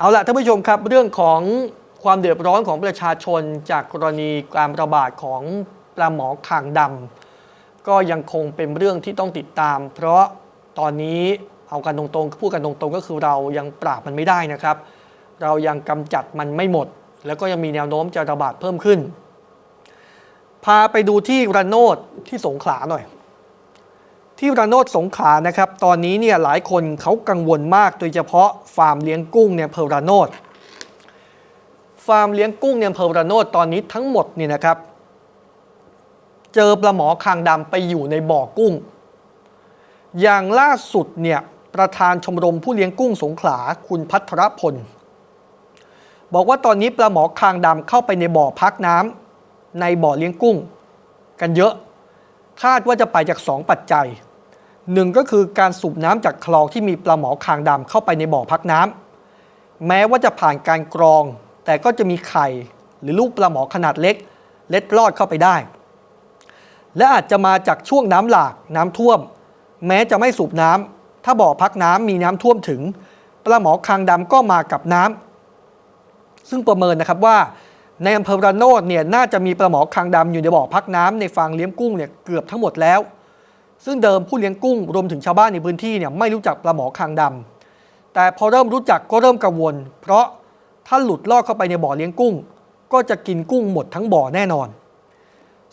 เอาละท่านผู้ชมครับเรื่องของความเดือดร้อนของประชาชนจากกรณีการระบาดของปลาหมอคางดำก็ยังคงเป็นเรื่องที่ต้องติดตาม เพราะตอนนี้เอากันตรงๆพูดกันตรงๆ ก็คือเรายังปราบมันไม่ได้นะครับ เรายังกำจัดมันไม่หมด แล้วก็ยังมีแนวโน้มจะระบาดเพิ่มขึ้น พาไปดูที่ระโนดที่สงขลาหน่อย ที่ระโนดสงขลานะครับ ตอนนี้เนี่ยหลายคนเขากังวลมาก โดยเฉพาะฟาร์มเลี้ยงกุ้งเนี่ยอำเพอระโนดฟาร์มเลี้ยงกุ้งเนี่ยอำเพอระโนดตอนนี้ทั้งหมดเนี่ยนะครับ เจอปลาหมอคางดำไปอยู่ในบ่อกุ้ง อย่างล่าสุดเนี่ยประธานชมรมผู้เลี้ยงกุ้งสงขลาคุณพัทรพล บอกว่าตอนนี้ปลาหมอคางดำเข้าไปในบ่อพักน้ำในบ่อเลี้ยงกุ้ง กันเยอะ คาดว่าจะไปจาก2ปัจจัย หนึ่งก็คือการสูบน้ำจากคลองที่มีปลาหมอคางดำเข้าไปในบ่อพักน้ำแม้ว่าจะผ่านการกรอง แต่ก็จะมีไข่ หรือลูกปลาหมอขนาดเล็ก เล็ดลอดเข้าไปได้ และอาจจะมาจากช่วงน้ำหลากน้ำท่วม แม้จะไม่สูบน้ำถ้าบ่อพักน้ำมีน้ำท่วมถึง ปลาหมอคางดำก็มากับน้ำซึ่งประเมินนะครับว่าในอำเภอระโนดเนี่ยน่าจะมีปลาหมอคางดำอยู่ในบ่อพักน้ำในฟางเลี้ยงกุ้งเนี่ยเกือบทั้งหมดแล้ว ซึ่งเดิมผู้เลี้ยงกุ้งรวมถึงชาวบ้านในพื้นที่เนี่ยไม่รู้จักปลาหมอคางดำแต่พอเริ่มรู้จักก็เริ่มกังวล เพราะถ้าหลุดลอดเข้าไปในบ่อเลี้ยงกุ้ง ก็จะกินกุ้งหมดทั้งบ่อแน่นอน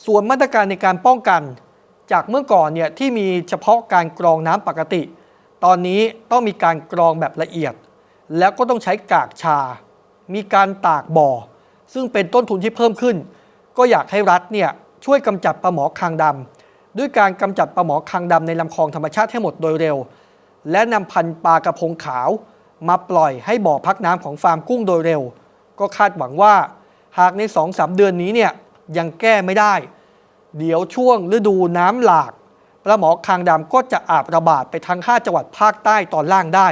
ส่วนมาตรการในการป้องกัน จากเมื่อก่อนเนี่ยที่มีเฉพาะการกรองน้ำปกติ ตอนนี้ต้องมีการกรองแบบละเอียด แล้วก็ต้องใช้กากชา มีการตากบ่อ ซึ่งเป็นต้นทุนที่เพิ่มขึ้น ก็อยากให้รัฐเนี่ยช่วยกำจัดปลาหมอคางดำ ด้วยการกำจัดปลาหมอคางดำในลำคลองธรรมชาติให้หมดโดยเร็ว และนำพันธุ์ปลากระพงขาว มาปล่อยให้บ่อพักน้ำของฟาร์มกุ้งโดยเร็ว ก็คาดหวังว่าหากใน2-3เดือนนี้เนี่ยยังแก้ไม่ได้ เดี๋ยวช่วงฤดูน้ำหลากปลาหมอคางดำก็จะอาบระบาดไปทั้ง5จังหวัดภาคใต้ตอนล่างได้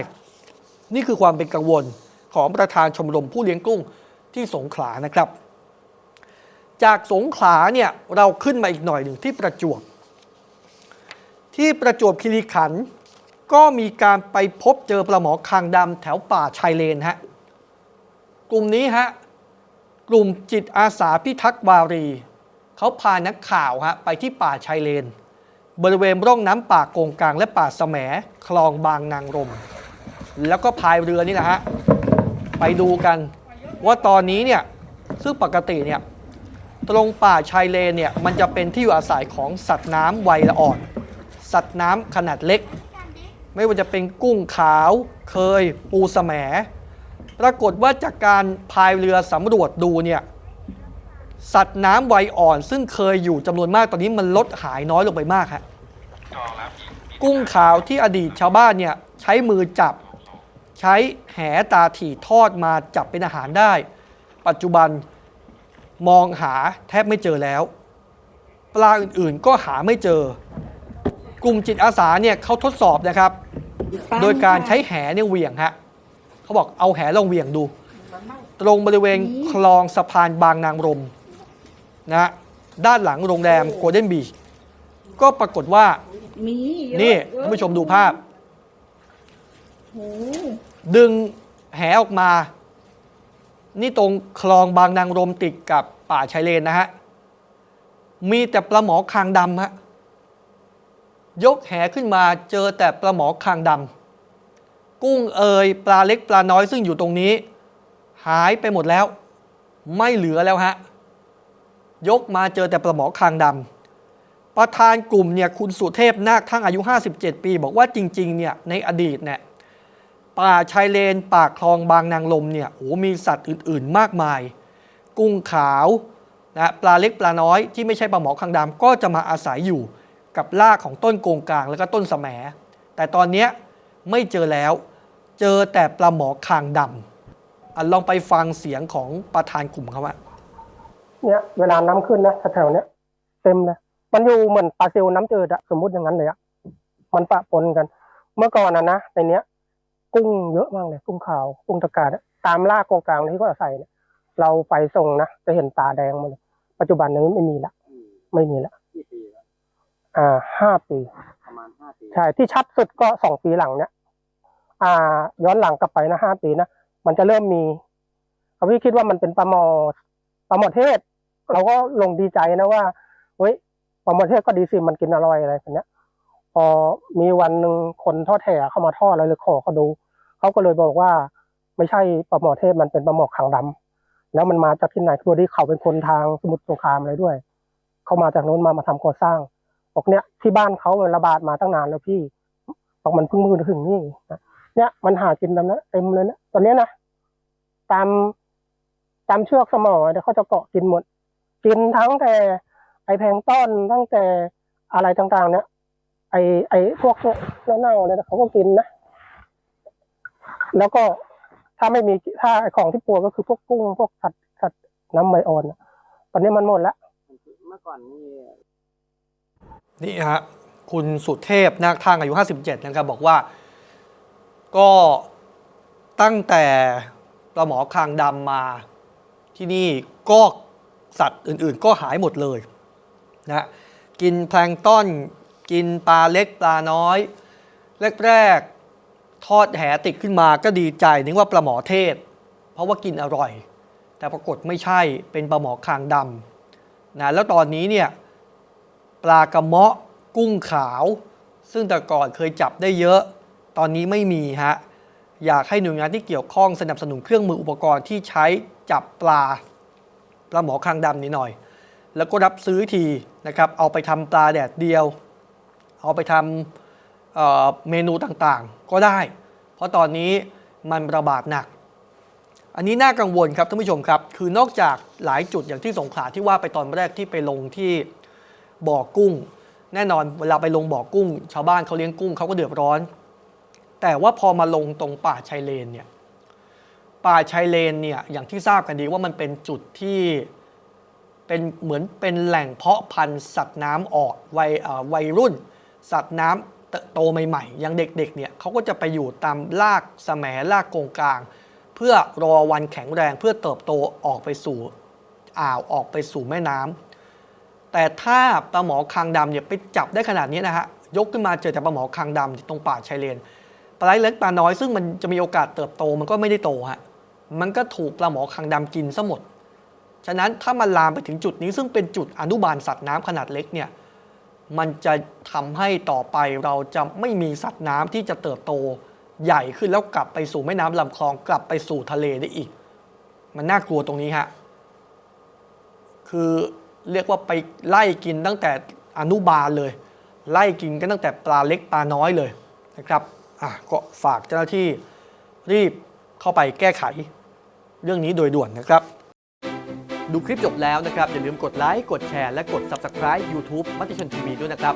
นี่คือความเป็นกังวลของประธานชมรมผู้เลี้ยงกุ้งที่สงขลานะครับ จากสงขลาเนี่ยเราขึ้นมาอีกหน่อยหนึ่งที่ประจวบ ที่ประจวบคีรีขันธ์ก็มีการไปพบเจอปลาหมอคางดำแถวป่าชายเลนฮะกลุ่มนี้ฮะกลุ่มจิตอาสาพิทักษ์วารี เขาพานักข่าวฮะไปที่ป่าชายเลน บริเวณร่องน้ำป่าโกงกลางและป่าแสมคลองบางนางรม แล้วก็พายเรือนี่นะฮะไปดูกันว่าตอนนี้เนี่ยซึ่งปกติเนี่ยตรงป่าชายเลนเนี่ยมันจะเป็นที่อยู่อาศัยของสัตว์น้ำไวยละอ่อน สัตว์น้ำขนาดเล็ก ไม่ว่าจะเป็นกุ้งขาว เคย ปูแสมปรากฏว่าจากการพายเรือสำรวจดูเนี่ยสัตว์น้ำวัยอ่อน ซึ่งเคยอยู่จำนวนมากตอนนี้มันลดหายน้อยลงไปมากฮะกุ้งขาวที่อดีตชาวบ้านเนี่ยใช้มือจับ ใช้แหตาถี่ทอดมาจับเป็นอาหารได้ ปัจจุบันมองหาแทบไม่เจอแล้ว ปลาอื่นๆก็หาไม่เจอ กลุ่มจิตอาสาเนี่ยเขาทดสอบนะครับ โดยการใช้แหเนี่ยเหวี่ยงฮะเขาบอกเอาแหลองเหวี่ยงดู ตรงบริเวณคลองสะพานบางนางรมนะฮะด้านหลังโรงแรมโกลเด้นบีชก็ปรากฏว่ามีเยอะนี่เยอะท่านผู้ชมดูภาพโอ้ดึงแหออกมา นี่ตรงคลองบางนางรมติดกับป่าชายเลนนะฮะ มีแต่ปลาหมอคางดำฮะ ยกแหขึ้นมาเจอแต่ปลาหมอคางดำกุ้งเอยปลาเล็กปลาน้อยซึ่งอยู่ตรงนี้ หายไปหมดแล้ว ไม่เหลือแล้วฮะ ยกมาเจอแต่ปลาหมอคางดำประธานกลุ่มเนี่ยคุณสุเทพนาคทั้งอายุ 57 ปี บอกว่าจริงๆเนี่ยในอดีตเนี่ยป่าชายเลนป่าคลองบางนางลมเนี่ยโอ้มีสัตว์อื่นๆมากมาย กุ้งขาวนะปลาเล็กปลาน้อยที่ไม่ใช่ปลาหมอคางดำก็จะมาอาศัยอยู่ กับรากของต้นโกงกลางแล้วก็ต้นสแสมแต่ตอนนี้ไม่เจอแล้ว เจอแต่ปลาหมอคางดำอลองไปฟังเสียงของประธานกลุ่มเขาว่าเนี่ยเวลาน้ำขึ้นนะแถวเนี้ยเต็มเลยมันอยู่เหมือนปลาซิลน้ำจืดอะสมมุติอย่างนั้นเลยอะมันปะปนกัน เมื่อก่อนนะนะในเนี้ย กุ้งเยอะมากเลยกุ้งขาวกุ้งตะกาดอะตามลากกองกลางที่เขาอาศัยเนี่ยเราไปส่งนะจะเห็นตาแดงมดเลยปัจจุบันนี้ไม่มีละไม่มีละ อ่าห้าปี ประมาณห้าปีใช่ ที่ชัดสุดก็สองปีหลังเนี่ยอ่า ย้อนหลังกลับไปนะห้าปีนะ มันจะเริ่มมีเขาพี่คิดว่ามันเป็นปลาหมอปลาหมอเทศ เราก็ลงดีใจนะว่าเฮ้ยปลาหมอเทศก็ดีสิมันกินอร่อยอะไรแบบเนี้ย พอมีวันหนึ่งคนทอดแถเข้ามาทอดอะไรเลยขอเขาดูเขาก็เลยบอกว่า ไม่ใช่ปลาหมอเทศมันเป็นปลาหมอขางดำแล้วมันมาจากที่ไหนตัวที่เขาเป็นคนทางสมุทรสงครามอะไรด้วย เขามาจากโน้นมามาทำก่อสร้าง บอกเนี่ยที่บ้านเขามันระบาดมาตั้งนานแล้วพี่บอกมันเพิ่งมือถึงนี่นะเนี่ยมันหากินแบบนั้นเต็มเลยนะตอนนี้นะตามตามเชือกสมอเดี๋ยวเขาจะเกาะกินหมด กินทั้งแต่ไอแพลงต้อนตั้งแต่อะไรต่างๆ เนี่ยไอไอพวกเน่าๆเนี่ยเขาก็กินนะแล้วก็ถ้าไม่มีถ้าไอของที่ปัวก็คือพวกกุ้งพวกสัตว์สัตว์น้ำใบอ่อนตอนนี้มันหมดแล้วเมื่อก่อนนี่ นี่ฮะคุณสุเทพนาคทางอายุ 57 นะครับ บอกว่า ก็ตั้งแต่ปลาหมอคางดำมาที่นี่ก็สัตว์อื่นๆ ก็หายหมดเลยนะกินแพลงต้อนกินปลาเล็กปลาน้อย แรกๆ ทอดแหติดขึ้นมาก็ดีใจนึกว่าปลาหมอเทศ เพราะว่ากินอร่อย แต่ปรากฏไม่ใช่เป็นปลาหมอคางดำนะแล้วตอนนี้เนี่ย ปลากระเมาะกุ้งขาว ซึ่งแต่ก่อนเคยจับได้เยอะ ตอนนี้ไม่มีฮะอยากให้หน่วยงานที่เกี่ยวข้องสนับสนุนเครื่องมืออุปกรณ์ที่ใช้จับปลาปลาหมอคางดำนี้หน่อย แล้วก็รับซื้อทีนะครับ เอาไปทำปลาแดดเดียว เอาไปทำเเมนูต่างๆ ก็ได้ เพราะตอนนี้มันระบาดหนัก อันนี้น่ากังวลครับท่านผู้ชมครับ คือนอกจากหลายจุดอย่างที่สงขลาที่ว่าไปตอนแรกที่ไปลงที่ บ่อกุ้ง แน่นอนเวลาไปลงบ่อกุ้ง ชาวบ้านเขาเลี้ยงกุ้งเขาก็เดือดร้อน แต่ว่าพอมาลงตรงป่าชายเลนเนี่ยป่าชายเลนเนี่ยอย่างที่ทราบกันดีว่ามันเป็นจุดที่เป็นเหมือนเป็นแหล่งเพาะพันธุ์สัตว์น้ำออกวัยอ่อวัยรุ่น สัตว์น้ำเติบโตใหม่ๆอย่างเด็กๆเนี่ยเขาก็จะไปอยู่ตามลากแสมลากโกงกลาง เพื่อรอวันแข็งแรงเพื่อเติบโตออกไปสู่อ่าวออกไปสู่แม่น้ำ แต่ถ้าปลาหมอคางดำเนี่ยไปจับได้ขนาดนี้นะฮะยกขึ้นมาเจอแต่ปลาหมอคางดำตรงป่าชายเลนปลาไหลเล็กปลาน้อยซึ่งมันจะมีโอกาสเติบโตมันก็ไม่ได้โตฮะมันก็ถูกปลาหมอคางดำกินซะหมด ฉะนั้นถ้ามันลามไปถึงจุดนี้ซึ่งเป็นจุดอนุบาลสัตว์น้ำขนาดเล็กเนี่ยมันจะทำให้ต่อไปเราจะไม่มีสัตว์น้ำที่จะเติบโตใหญ่ขึ้นแล้วกลับไปสู่แม่น้ำลำคลองกลับไปสู่ทะเลได้อีก มันน่ากลัวตรงนี้ฮะคือ เรียกว่าไปไล่กินตั้งแต่อนุบาลเลย ไล่กินกันตั้งแต่ปลาเล็กปลาน้อยเลยนะครับอะก็ฝากเจ้าหน้าที่รีบเข้าไปแก้ไข เรื่องนี้โดยด่วนนะครับ ดูคลิปจบแล้วนะครับ อย่าลืมกดไลค์กดแชร์และกด Subscribe YouTube มติชนทีวีด้วยนะครับ